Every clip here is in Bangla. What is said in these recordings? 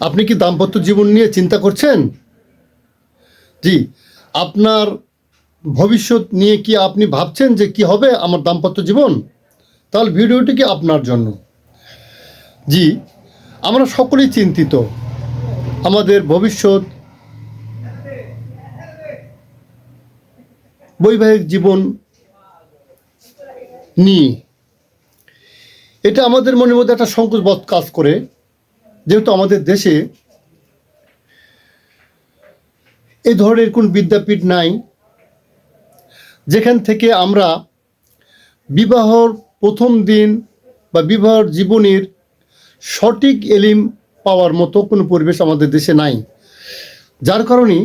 আপনি কি দাম্পত্য জীবন নিয়ে চিন্তা করছেন? জি, আপনার ভবিষ্যৎ নিয়ে কি আপনি ভাবছেন যে কি হবে আমার দাম্পত্য জীবন? তাহলে ভিডিওটি কি আপনার জন্য? জি, আমরা সকলেই চিন্তিত। আমাদের ভবিষ্যৎ, বৈবাহিক জীবন নিয়ে। এটা আমাদের মনের মধ্যে একটা সংকোচবোধ কাজ করে। যেহেতু আমাদের দেশে এই ধরনের কোন বিদ্যাপীঠ নাই, যেখান থেকে আমরা বিবাহর প্রথম দিন বা বিবাহর জীবনের সঠিক এলিম পাওয়ার মতো কোনো পরিবেশ আমাদের দেশে নাই। যার কারণে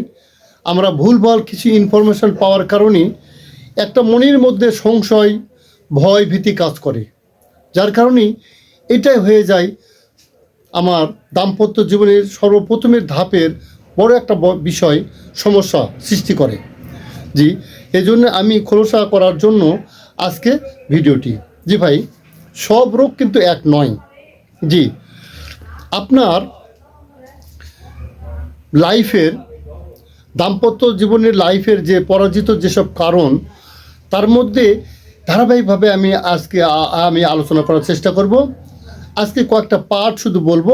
আমরা ভুলভাল কিছু ইনফরমেশন পাওয়ার কারণে একটা মনের মধ্যে সংশয়, ভয় ভীতি কাজ করে। যার কারণে এটাই হয়ে যায় আমার দাম্পত্য জীবনের সর্বপ্রথমের ধাপের বড় একটা বিষয় সমস্যা সৃষ্টি করে। জি এই জন্য আমি খোলসা করার জন্য আজকে ভিডিওটি। জি ভাই, সব রোগ কিন্তু এক নয়। জি, আপনার লাইফের, দাম্পত্য জীবনের লাইফের যে পরাজিত যেসব কারণ, তার মধ্যে ধারাবাহিকভাবে আমি আজকে আমি আলোচনা করার চেষ্টা করব। আজকে কয়েকটা পার্ট শুধু বলব।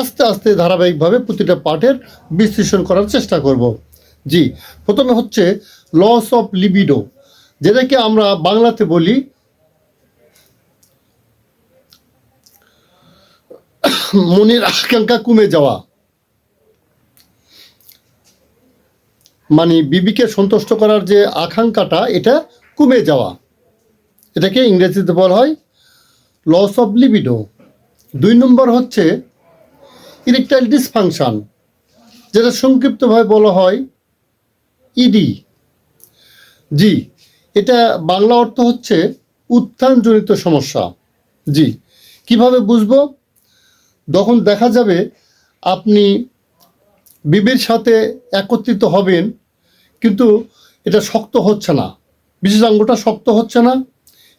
আস্তে আস্তে ধারাবাহিকভাবে প্রতিটা পার্টের বিশ্লেষণ করার চেষ্টা করব। জি, প্রথমে হচ্ছে লস অফ লিবিডো যেটাকে আমরা বাংলাতে বলি মনের আকাঙ্ক্ষা কমে যাওয়া। মানে বিবিকে সন্তুষ্ট করার যে আকাঙ্ক্ষাটা, এটা কমে যাওয়া। এটাকে ইংরেজিতে বলা হয় লস অফ লিবিডো দুই নম্বর হচ্ছে ইরেকটাইল ডিসফাংশন, যেটা সংক্ষিপ্তভাবে বলা হয় ইডি জি, এটা বাংলা অর্থ হচ্ছে উত্থানজনিত সমস্যা। জি, কীভাবে বুঝব? তখন দেখা যাবে আপনি বিবির সাথে একত্রিত হবেন, কিন্তু এটা শক্ত হচ্ছে না। বিশেষ অঙ্গটা শক্ত হচ্ছে না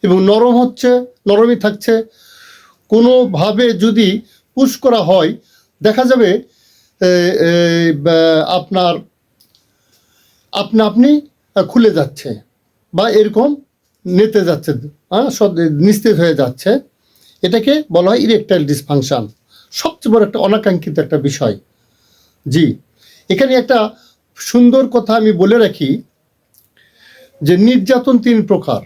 এবং নরম হচ্ছে, নরমই থাকছে। কোনোভাবে যদি পুশ করা হয়, দেখা যাবে আপনার, আপনা, আপনি খুলে যাচ্ছে বা এরকম নেতে যাচ্ছে হ্যাঁ সব নিস্তেজ হয়ে যাচ্ছে। এটাকে বলা হয় ইরেকটাইল ডিসফাংশন সবচেয়ে বড় একটা অনাকাঙ্ক্ষিত একটা বিষয়। জি, এখানে একটা সুন্দর কথা আমি বলে রাখি যে নির্যাতন তিন প্রকার।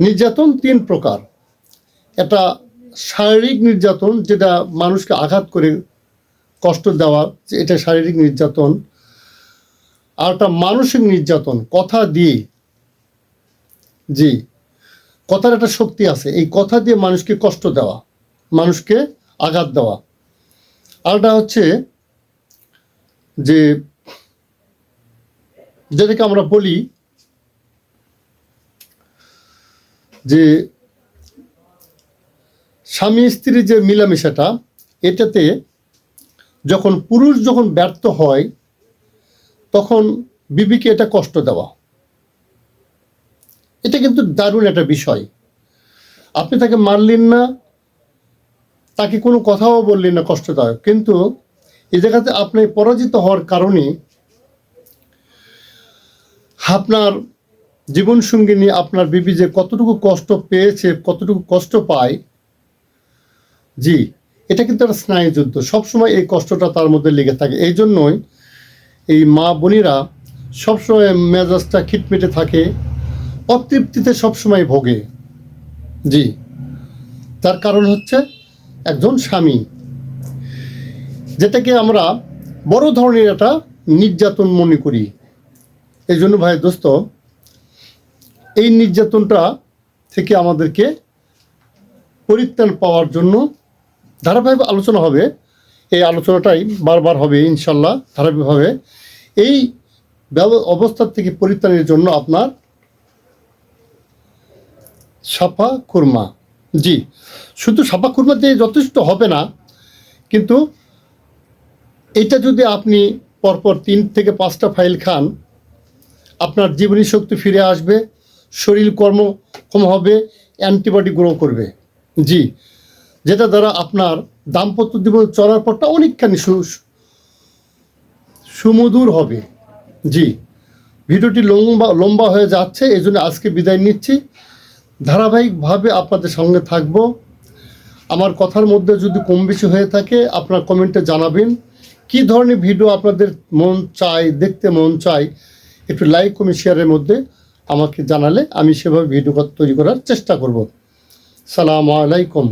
নির্যাতন তিন প্রকার। একটা শারীরিক নির্যাতন যেটা মানুষকে আঘাত করে, কষ্ট দেওয়া যে এটা শারীরিক নির্যাতন। আর একটা মানসিক নির্যাতন, কথা দিয়ে। জি, কথার একটা শক্তি আছে, এই কথা দিয়ে মানুষকে কষ্ট দেওয়া, মানুষকে আঘাত দেওয়া। আরেকটা হচ্ছে যে, যেটাকে আমরা বলি যে স্বামী স্ত্রীর যে মিলামেশাটা, এটাতে যখন পুরুষ যখন ব্যর্থ হয়, তখন বিবিকে এটা কষ্ট দেওয়া। এটা কিন্তু দারুণ একটা বিষয়। আপনি তাকে মারলেন না, তাকে কোনো কথাও বললেন না কষ্টদায়ক। কিন্তু এ জায়গাতে আপনি পরাজিত হওয়ার কারণে আপনার জীবন সঙ্গিনী আপনার বিবি যে কতটুকু কষ্ট পেয়েছে, কতটুকু কষ্ট পায় জি, এটা কিন্তু একটা স্নায়ুযুদ্ধ সবসময় এই কষ্টটা তার মধ্যে লেগে থাকে। এই জন্যই এই মা বোনেরা সবসময় মেজাজটা খিটমিটে থাকে, অতৃপ্তিতে সবসময় ভোগে। জি, তার কারণ হচ্ছে একজন স্বামী, যেটাকে আমরা বড় ধরনের একটা নির্যাতন মনে করি। এই জন্য ভাই দোস্ত, এই নির্যাতনটা থেকে আমাদেরকে পরিত্রাণ পাওয়ার জন্য ধারাবাহিক আলোচনা হবে। এই আলোচনাটাই বারবার হবে ইনশাল্লাহ ধারাবাহিকভাবে। এই অবস্থার থেকে পরিত্রাণের জন্য আপনার সাফা খুরমা। জি, শুধু সাফা খুরমা দিয়ে যথেষ্ট হবে না, কিন্তু এটা যদি আপনি পরপর তিন থেকে পাঁচটা ফাইল খান, আপনার জীবনী শক্তি ফিরে আসবে, শরীর কর্মক্ষম হবে, অ্যান্টিবডি গ্রো করবে। জি যেটা দ্বারা আপনার দাম্পত্য জীবন চলার পরটা অনেকখানি সুমধুর হবে। জি, ভিডিওটি লম্বা লম্বা হয়ে যাচ্ছে এই জন্য আজকে বিদায় নিচ্ছি। ধারাবাহিকভাবে আপনাদের সঙ্গে থাকব। আমার কথার মধ্যে যদি কম বেশি হয়ে থাকে, আপনার কমেন্টে জানাবেন। কি ধরনের ভিডিও আপনাদের মন চায়, দেখতে মন চায়, একটু লাইক, কমেন্ট, শেয়ারের মধ্যে আমাকে জানালে আমি সেভাবে ভিডিও তৈরি করার চেষ্টা করব। সালাম আলাইকুম।